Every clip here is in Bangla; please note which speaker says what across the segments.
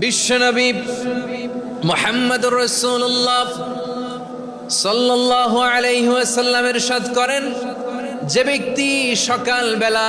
Speaker 1: বিশ্বনবী মোহাম্মদ রসুল্লাহ সাল্লাহ আলাইহি ওয়াসাল্লামের সাদ করেন যে ব্যক্তি সকালবেলা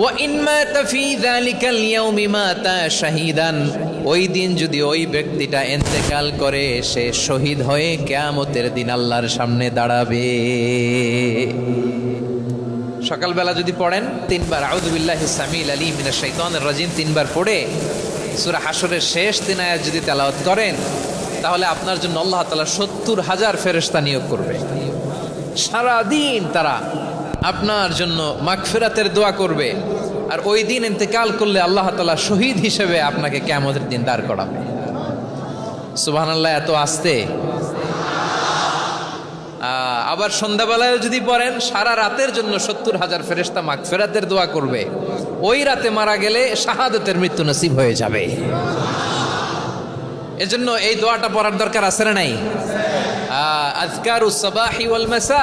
Speaker 1: ও ইনমাতা ফি যালিকাল মাতা শাহিদান, ওই দিন যদি ওই ব্যক্তিটা ইন্তেকাল করে, সে শহীদ হয়ে কিয়ামতের দিন আল্লাহর সামনে দাঁড়াবে। সকালবেলা যদি পড়েন, তিনবার, আউযু বিল্লাহি সামিল আলী মিনাশ শাইতানির রাজিম তিনবার পড়ে, সূরা হাসরের শেষ তিন আয়াত যদি তেলাওয়াত করেন, তাহলে আপনার জন্য আল্লাহ তালা সত্তর হাজার ফেরেশতা নিয়োগ করবে। সারাদিন তারা আপনার জন্য মাগফিরাতের দোয়া করবে। আর ওই দিন ইন্তেকাল করলে আল্লাহ তালা শহীদ হিসেবে আপনাকে কেমতের দিন দাঁড় করাবে। সুবাহ আল্লাহ এত আসতে। আবার সন্ধ্যাবেলায় যদি পড়েন, সারা রাতের জন্য সত্তর হাজার ফেরেস্তা মাগফেরাতের দোয়া করবে। ওই রাতে মারা গেলে শাহাদতের মৃত্যু নসিব হয়ে যাবে। এজন্য এই দোয়াটা পড়ার দরকার আছে না নাই? আজকার উসাবাহি ওয়াল মাসা।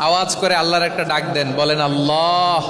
Speaker 1: আওয়াজ করে আল্লাহর একটা ডাক দেন বলেন আল্লাহ।